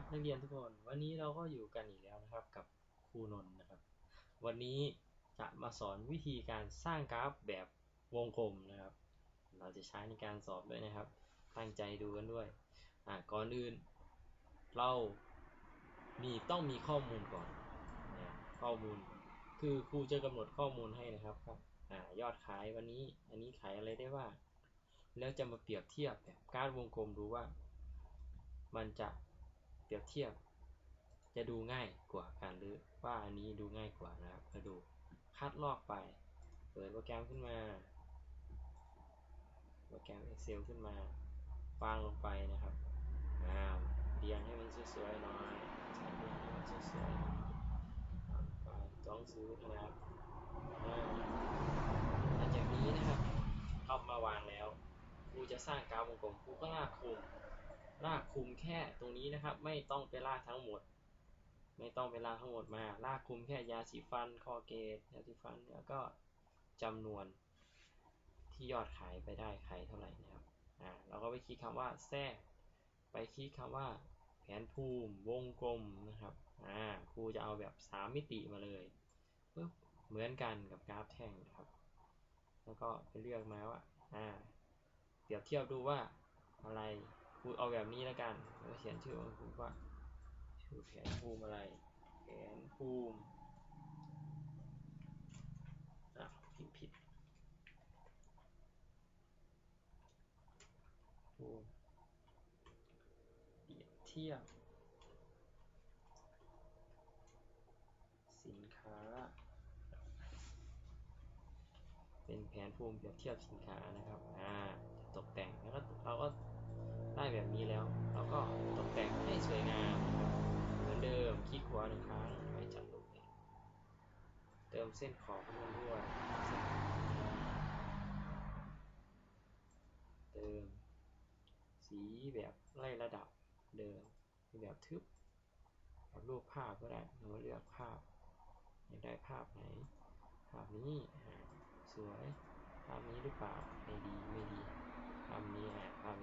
ครับนักเรียนทุกคนวันนี้เราก็อยู่กันอีกแล้วนะครับกับครูนนท์นะครับ วันนี้จะมาสอนวิธีการสร้างกราฟแบบวงกลมนะครับ เราจะใช้ในการสอบด้วยนะครับ ตั้งใจดูกันด้วยอ่าก่อนอื่น เรามีต้องมีข้อมูลก่อนนะข้อมูลคือครูจะกำหนดข้อมูลให้นะครับครับอ่ายอดขายวันนี้อันนี้ขายอะไรได้ว่างแล้วจะมาเปรียบเทียบแบบการวงกลมดูว่า มันจะ ปรียบเทียบ จะดูง่ายกว่ากันหรือว่าอันนี้ดูง่ายกว่านะครับมาดูคัดลอกไป เปิดโปรแกรมขึ้นมา โปรแกรม Excel ขึ้นมาวางลงไปนะครับอ่าเรียงให้มันสวยๆหน่อยใส่เรียงให้มันสวยๆวางไปจ้องซื้อนะครับหลังจากนี้นะครับเอามาวางแล้วครูจะสร้างกราฟวงกลมครูก็ลากคุม ลากคุมแค่ตรงนี้นะครับ ไม่ต้องไปลากทั้งหมด ไม่ต้องไปลากทั้งหมดมา ลากคุมแค่ยาสีฟันคอเกตยาสีฟันแล้วก็จำนวนที่ยอดขายไปได้ขายเท่าไหร่นะครับอ่าเราก็ไปคลิกคำว่าแทรกไปคลิกคำว่าแผนภูมิวงกลมนะครับอ่าครูจะเอาแบบ 3 มิติมาเลยปึ๊บเหมือนกันกับกราฟแท่งนะครับ แล้วก็ไปเลือกมาว่าอ่าเปรียบเทียบดูว่าอะไร ครูเอาแบบนี้แล้วกันแล้วเขียนชื่อของครูว่าชื่อแผนภูมิอะไรแผนภูมิอะพิมพ์ผิดภูมิเปรียบเทียบสินค้า เป็นแผนภูมิเปรียบเทียบสินค้านะครับ อ่า ตกแต่งแล้วก็เราก็ ได้แบบนี้แล้ว เราก็ตกแต่งให้สวยงามนะครับเหมือนเดิมคลิกขวาหนึ่งครั้งไว้จัดรูปเติมเส้นขอบให้มันด้วยเติมสีแบบไล่ระดับเดิมแบบทึบแบบรูปภาพก็ได้เราเลือกภาพอยากได้ภาพไหน ภาพนี้สวย ภาพนี้หรือเปล่าไม่ดีไม่ดี ภาพนี้ภาพ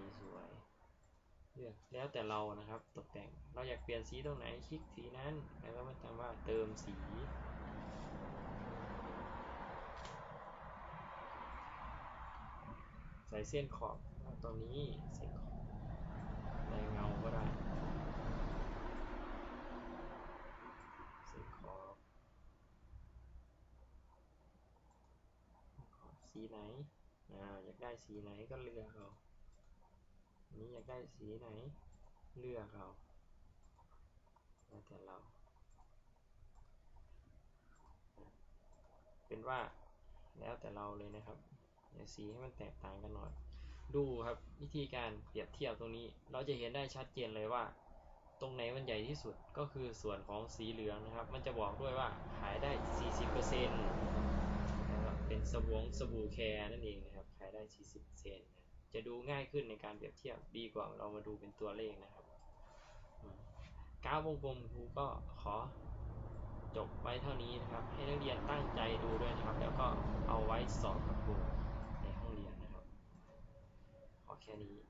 เลือกแล้วแต่เรานะครับตกแต่งเราอยากเปลี่ยนสีตรงไหนคลิกสีนั้นแล้วก็มาจำว่าเติมสีใส่เส้นขอบตรงนี้เส้นขอบในเงาก็ได้เส้นขอบขอบสีไหนอ่าอยากได้สีไหนก็เลือกเอา นี้อยากได้สีไหน เลือกเอาแล้วแต่เรา เป็นว่าแล้วแต่เราเลยนะครับเดี๋ยวสีให้มันแตกต่างกันหน่อย ดูครับวิธีการเปรียบเทียบตรงนี้ เราจะเห็นได้ชัดเจนเลยว่า ตรงไหนมันใหญ่ที่สุดก็คือส่วนของสีเหลืองนะครับ มันจะบอกด้วยว่าขายได้ 40%นะครับเป็นสวงสบู่แคร์นั่นเองนะครับ ขายได้ 40%นะ จะดูง่ายขึ้นในการเปรียบเทียบดีกว่าเรามาดูเป็นตัวเลขนะครับกราฟวงกลมครูก็ขอจบไว้เท่านี้นะครับ ให้นักเรียนตั้งใจดูด้วยนะครับ แล้วก็เอาไว้สอบกับครูในห้องเรียนนะครับขอแค่นี้